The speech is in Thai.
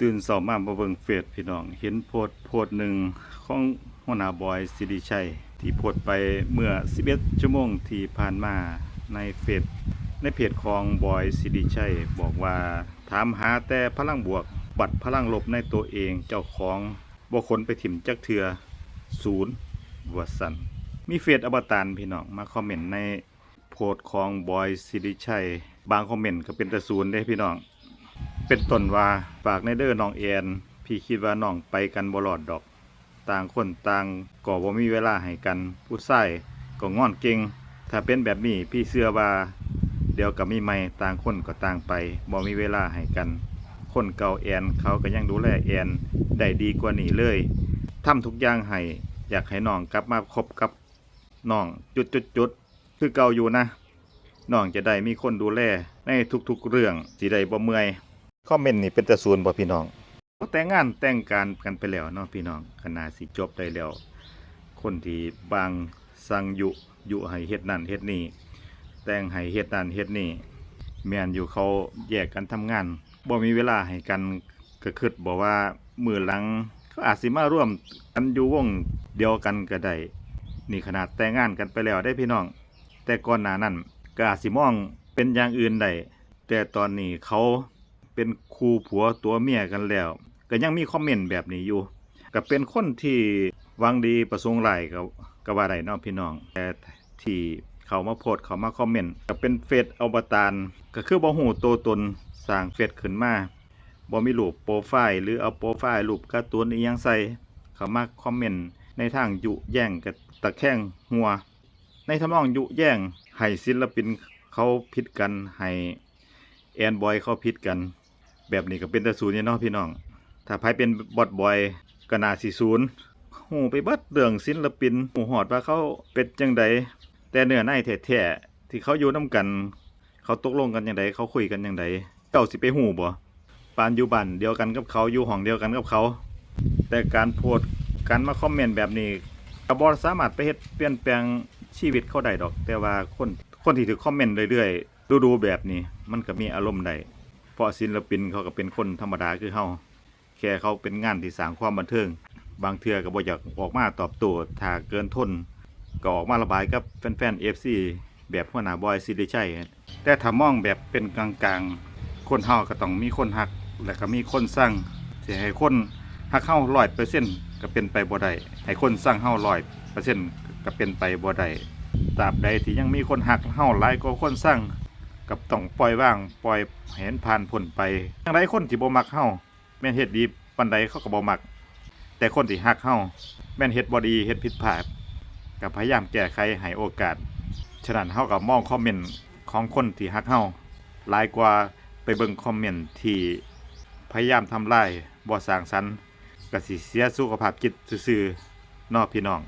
ตื่นเสามาบ่เบิ่งเฟซพี่น้อง เห็นโพสต์โพสต์หนึ่งของหัวหน้าบอยสิริชัย ที่โพสต์ไปเมื่อ 11 ชั่วโมงที่ผ่านมาในเฟซในเพจของบอยสิริชัย บอกว่าถามหาแต่พลังบวก บัตรพลังลบในตัวเองเจ้าของบ่คนไปถิ่มจักเทือศูนย์วสันมีเฟซอวตารพี่น้องมาคอมเมนต์ในโพสของบอยสิริชัย บางคอมเมนต์ก็เป็นแต่ศูนย์เด้พี่น้อง เป็นต้นว่าฝากในเด้อน้องแอนพี่คิดว่าน้องไปกันบ่รอดดอก ต่างคนต่างก็บ่มีเวลาให้กันผู้ชายก็งอนเก่งถ้าเป็นแบบนี้พี่เชื่อว่า เดี๋ยวก็มีใหม่ต่างคนก็ต่างไปบ่มีเวลาให้กัน คนเก่าแอนเขาก็ยังดูแลแอนได้ดีกว่านี้เลยทำทุกอย่างให้อยากให้น้องกลับมาคบกับน้องจุดๆๆคือเก่าอยู่นะน้องจะได้มีคนดูแลในทุกๆเรื่องสิได้บ่เมื่อย คอมเมนต์นี่เป็นแต่ศูนบ่พี่น้องแต่งงานแต่งการกันไปแล้วเนาะพี่น้องขนาดสิจบได้แล้ว คนที่บางสั่งยุยุให้เฮ็ดนั่นเฮ็ดนี่แต่งให้เฮ็ดนั่นเฮ็ดนี่แม่นอยู่เขาแยกกันทำงานบ่มีเวลาให้กันก็คิดบ่ว่ามือหลังเขาอาจสิมาร่วมกันอยู่วงเดียวกันก็ได้นี่ขนาดแต่งงานกันไปแล้วได้พี่น้อง แต่ก่อนหน้านั้นก็อาจสิมองเป็นอย่างอื่นได้แต่ตอนนี้เขา เป็นคู่ผัวตัวเมียกันแล้ว ก็ยังมีคอมเมนต์แบบนี้อยู่ก็เป็นคนที่วังดีประสงค์ร้ายก็ก็ว่าได้เนาะพี่น้อง แต่ที่เขามาโพสเขามาคอมเมนต์ก็เป็นเฟซอวตารก็คือบ่ฮู้ตัวตนสร้างเฟซขึ้นมาบ่มีรูปโปรไฟล์หรือเอาโปรไฟล์รูปการ์ตูนอีหยังใส่เขามาคอมเมนต์ในทางยุแย่งกับตะแคงหัว ในทำนองยุแย่งให้ศิลปินเขาผิดกันให้แอนบอยเขาผิดกัน แบบนี้ก็เป็นแต่ศูนย์เนาะพี่น้อง ถ้าไผเป็นบอดบอยก็น่าสิศูนย์หูไปเบิดเรื่องศิลปินหูหอดว่าเขาเป็นจังใดแต่เนื้อในแท้ๆที่เขาอยู่นํกัน เขาตกลงกันจังใดเขาคุยกันจังใดเจ้าสิไปหูบ่ปานอยู่บ้านเดียวกันกับเขาอยู่ห้องเดียวกันกับเขา แต่การโพสต์การมาคอมเมนต์แบบนี้ก็บ่สามารถไปเฮ็ดเปลี่ยนแปลงชีวิตเขาได้ดอก แต่ว่าคนคนที่ถือคอมเมนต์เรื่อยๆดูๆแบบนี้ มันก็มีอารมณ์ได้ เพราะศิลปินเขาก็เป็นคนธรรมดาคือเฮาแค่เขาเป็นงานที่สร้างความบันเทิง บางเทื่อก็บ่อยากออกมาตอบโต้ถ้าเกินทนก็ออกมาระบายกับแฟนๆ FC แบบหัวหน้าบอยซิริชัยแต่ถ้ามองแบบเป็นกลางๆ คนเฮาก็ต้องมีคนฮัก และก็มีคนสร้างสิให้คนฮักเฮา100%ก็เป็นไปบ่ได้ให้คนสร้างเฮา100%ก็เป็นไปบ่ได้ตราบใดที่ยังมีคนฮักเฮาหลายกว่าคนสร้าง กับต้องปล่อยว่างปล่อยเห็นผ่านพ้นไปจังไดคนที่บ่มักเฮาแม่นเฮ็ดดีปานใดเขาก็บ่มัก แต่คนที่ฮักเฮาแม่นเฮ็ดบ่ดีเฮ็ดผิดพลาดก็พยายามแก้ไขให้โอกาส ฉะนั้นเฮาก็มองคอมเมนต์ของคนที่ฮักเฮาหลายกว่าไปเบิ่งคอมเมนต์ที่พยายามทำลายบ่สร้างสรรค์ก็สิเสียสุขภาพจิตซื่อๆนาะพี่น้อง